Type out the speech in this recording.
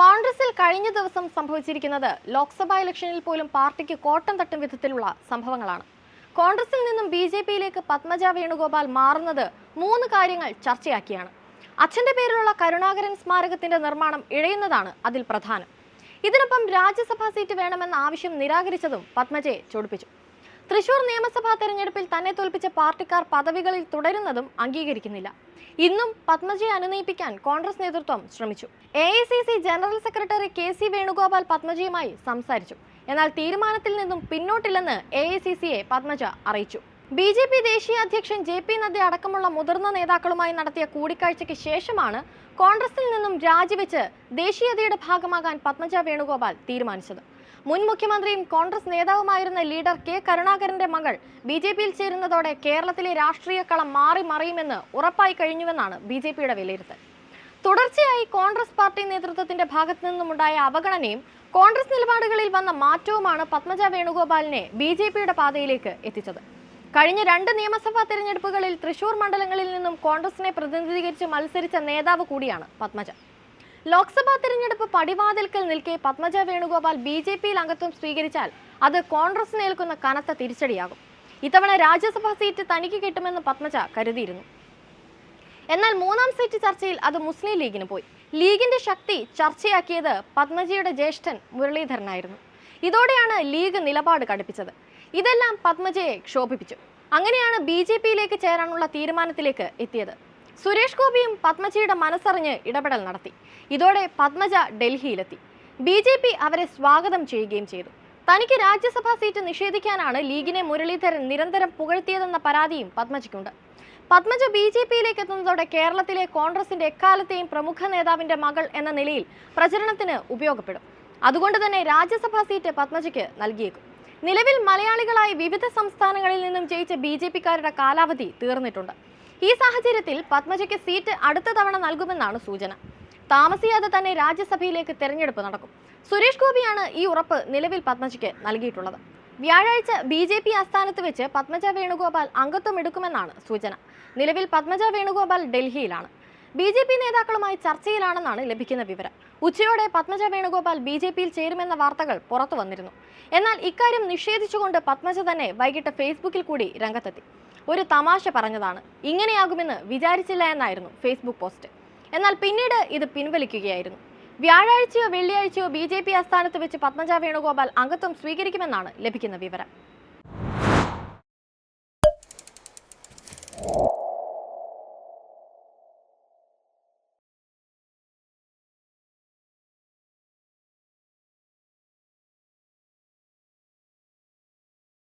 കോൺഗ്രസിൽ കഴിഞ്ഞ ദിവസം സംഭവിച്ചിരിക്കുന്നത് ലോക്സഭാ ഇലക്ഷനിൽ പോലും പാർട്ടിക്ക് കോട്ടം തട്ടും വിധത്തിലുള്ള സംഭവങ്ങളാണ്. കോൺഗ്രസിൽ നിന്നും ബി ജെ പിയിലേക്ക് പത്മജ വേണുഗോപാൽ മാറുന്നത് മൂന്ന് കാര്യങ്ങൾ ചർച്ചയാക്കിയാണ്. അച്ഛന്റെ പേരിലുള്ള കരുണാകരൻ സ്മാരകത്തിന്റെ നിർമ്മാണം ഇഴയുന്നതാണ് അതിൽ പ്രധാനം. ഇതിനൊപ്പം രാജ്യസഭാ സീറ്റ് വേണമെന്ന ആവശ്യം നിരാകരിച്ചതും പത്മജയെ ചൊടിപ്പിച്ചു. തൃശൂർ നിയമസഭാ തെരഞ്ഞെടുപ്പിൽ തന്നെ തോൽപ്പിച്ച പാർട്ടിക്കാർ പദവികളിൽ തുടരുന്നതും അംഗീകരിക്കുന്നില്ല. ഇന്നും പത്മജയെ അനുനയിപ്പിക്കാൻ കോൺഗ്രസ് നേതൃത്വം ശ്രമിച്ചു. A general secretary K C Venugopal പത്മജയുമായി സംസാരിച്ചു. എന്നാൽ തീരുമാനത്തിൽ നിന്നും പിന്നോട്ടില്ലെന്ന് എ പത്മജ അറിയിച്ചു. ബി ജെ പി ദേശീയ അധ്യക്ഷൻ ജെ പി നദ്ദ അടക്കമുള്ള മുതിർന്ന നേതാക്കളുമായി നടത്തിയ കൂടിക്കാഴ്ചയ്ക്ക് ശേഷമാണ് കോൺഗ്രസിൽ നിന്നും രാജിവെച്ച് ദേശീയതയുടെ ഭാഗമാകാൻ പത്മജ വേണുഗോപാൽ തീരുമാനിച്ചത്. മുൻ മുഖ്യമന്ത്രിയും കോൺഗ്രസ് നേതാവുമായിരുന്ന ലീഡർ കെ കരുണാകരന്റെ മകൾ ബി ജെ പിയിൽ ചേരുന്നതോടെ കേരളത്തിലെ രാഷ്ട്രീയ കളം മാറി മറിയുമെന്ന് ഉറപ്പായി കഴിഞ്ഞുവെന്നാണ് ബി ജെ പിയുടെ വിലയിരുത്തൽ. തുടർച്ചയായി കോൺഗ്രസ് പാർട്ടി നേതൃത്വത്തിന്റെ ഭാഗത്തു നിന്നുമുണ്ടായ അവഗണനയും കോൺഗ്രസ് നിലപാടുകളിൽ വന്ന മാറ്റവുമാണ് പത്മജ വേണുഗോപാലിനെ ബി ജെ പിയുടെ പാതയിലേക്ക് എത്തിച്ചത്. കഴിഞ്ഞ രണ്ട് നിയമസഭാ തെരഞ്ഞെടുപ്പുകളിൽ തൃശൂർ മണ്ഡലങ്ങളിൽ നിന്നും കോൺഗ്രസിനെ പ്രതിനിധീകരിച്ച് മത്സരിച്ച നേതാവ് കൂടിയാണ് പത്മജ. ലോക്സഭാ തെരഞ്ഞെടുപ്പ് പടിവാതിൽക്കൽ നിൽക്കെ പത്മജ വേണുഗോപാൽ ബി ജെ പിയിൽ അംഗത്വം സ്വീകരിച്ചാൽ അത് കോൺഗ്രസിന് ഏൽക്കുന്ന കനത്ത തിരിച്ചടിയാകും. ഇത്തവണ രാജ്യസഭാ സീറ്റ് തനിക്ക് കിട്ടുമെന്ന് പത്മജ കരുതിയിരുന്നു. എന്നാൽ മൂന്നാം സീറ്റ് ചർച്ചയിൽ അത് മുസ്ലിം ലീഗിന് പോയി. ലീഗിന്റെ ശക്തി ചർച്ചയാക്കിയത് പത്മജിയുടെ ജ്യേഷ്ഠൻ മുരളീധരനായിരുന്നു. ഇതോടെയാണ് ലീഗ് നിലപാട് കടുപ്പിച്ചത്. ഇതെല്ലാം പത്മജയെ ക്ഷോഭിപ്പിച്ചു. അങ്ങനെയാണ് ബി ജെ പിയിലേക്ക് ചേരാനുള്ള തീരുമാനത്തിലേക്ക് എത്തിയത്. സുരേഷ് ഗോപിയും പത്മജിയുടെ മനസ്സറിഞ്ഞ് ഇടപെടൽ നടത്തി. ഇതോടെ പത്മജ ഡൽഹിയിലെത്തി. ബി ജെ പി അവരെ സ്വാഗതം ചെയ്യുകയും ചെയ്തു. തനിക്ക് രാജ്യസഭാ സീറ്റ് നിഷേധിക്കാനാണ് ലീഗിനെ മുരളീധരൻ നിരന്തരം പുകഴ്ത്തിയതെന്ന പരാതിയും പത്മജയ്ക്കുണ്ട്. പത്മജ ബി ജെ പിയിലേക്ക് എത്തുന്നതോടെ കേരളത്തിലെ കോൺഗ്രസിന്റെ എക്കാലത്തെയും പ്രമുഖ നേതാവിന്റെ മകൾ എന്ന നിലയിൽ പ്രചരണത്തിന് ഉപയോഗപ്പെടും. അതുകൊണ്ട് തന്നെ രാജ്യസഭാ സീറ്റ് പത്മജയ്ക്ക് നൽകിയേക്കും. നിലവിൽ മലയാളികളായി വിവിധ സംസ്ഥാനങ്ങളിൽ നിന്നും ജയിച്ച ബി ജെ പിക്കാരുടെ കാലാവധി തീർന്നിട്ടുണ്ട്. ഈ സാഹചര്യത്തിൽ പത്മജയ്ക്ക് സീറ്റ് അടുത്ത തവണ നൽകുമെന്നാണ് സൂചന. താമസിയാതെ തന്നെ രാജ്യസഭയിലേക്ക് തെരഞ്ഞെടുപ്പ് നടക്കും. സുരേഷ് ഗോപിയാണ് ഈ ഉറപ്പ് നിലവിൽ പത്മജിക്ക് നൽകിയിട്ടുള്ളത്. വ്യാഴാഴ്ച ബി ജെ പി ആസ്ഥാനത്ത് വെച്ച് പത്മജ വേണുഗോപാൽ അംഗത്വം എടുക്കുമെന്നാണ് സൂചന. നിലവിൽ പത്മജ വേണുഗോപാൽ ഡൽഹിയിലാണ്. ബി ജെ പി നേതാക്കളുമായി ചർച്ചയിലാണെന്നാണ് ലഭിക്കുന്ന വിവരം. ഉച്ചയോടെ പത്മജ വേണുഗോപാൽ ബി ജെ പിയിൽ ചേരുമെന്ന വാർത്തകൾ പുറത്തു വന്നിരുന്നു. എന്നാൽ ഇക്കാര്യം നിഷേധിച്ചുകൊണ്ട് പത്മജ തന്നെ വൈകിട്ട് ഫേസ്ബുക്കിൽ കൂടി രംഗത്തെത്തി. ഒരു തമാശ പറഞ്ഞതാണ് ഇങ്ങനെയാകുമെന്ന് വിചാരിച്ചില്ല എന്നായിരുന്നു ഫേസ്ബുക്ക് പോസ്റ്റ്. എന്നാൽ പിന്നീട് ഇത് പിൻവലിക്കുകയായിരുന്നു. വ്യാഴാഴ്ചയോ വെള്ളിയാഴ്ചയോ ബി ജെ പി ആസ്ഥാനത്ത് വെച്ച് പത്മജ വേണുഗോപാൽ അംഗത്വം സ്വീകരിക്കുമെന്നാണ് ലഭിക്കുന്ന വിവരം.